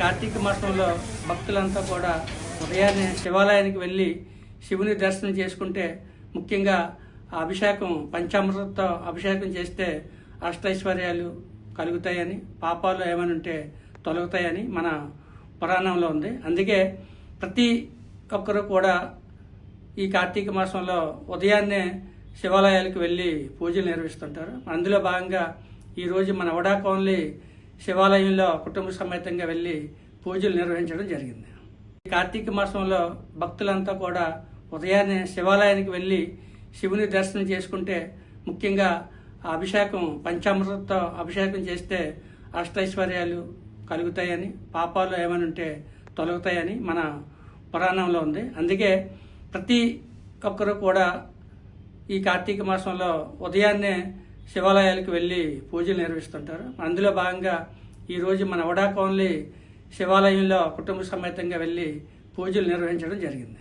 కార్తీక మాసంలో భక్తులంతా కూడా ఉదయాన్నే శివాలయానికి వెళ్ళి శివుని దర్శనం చేసుకుంటే ముఖ్యంగా ఆ అభిషేకం పంచామృతంతో అభిషేకం చేస్తే అష్టైశ్వర్యాలు కలుగుతాయని పాపాలు ఏమైనా ఉంటే తొలగుతాయని మన పురాణంలో ఉంది. అందుకే ప్రతి ఒక్కరూ కూడా ఈ కార్తీక మాసంలో ఉదయాన్నే శివాలయాలకు వెళ్ళి పూజలు నిర్వహిస్తుంటారు. అందులో భాగంగా ఈరోజు మన వడాకోన్లీ శివాలయంలో కుటుంబ సమేతంగా వెళ్ళి పూజలు నిర్వహించడం జరిగింది. ఈ కార్తీక మాసంలో భక్తులంతా కూడా ఉదయాన్నే శివాలయానికి వెళ్ళి శివుని దర్శనం చేసుకుంటే ముఖ్యంగా అభిషేకం పంచామృతంతో అభిషేకం చేస్తే అష్టైశ్వర్యాలు కలుగుతాయని పాపాలు ఏమైనా ఉంటే తొలగుతాయని మన పురాణంలో ఉంది. అందుకే ప్రతి ఒక్కరూ కూడా ఈ కార్తీక మాసంలో ఉదయాన్నే శివాలయాలకు వెళ్ళి పూజలు నిర్వహిస్తుంటారు. అందులో భాగంగా ఈరోజు మన వడాకోన్లీ శివాలయంలో కుటుంబ సమేతంగా వెళ్ళి పూజలు నిర్వహించడం జరిగింది.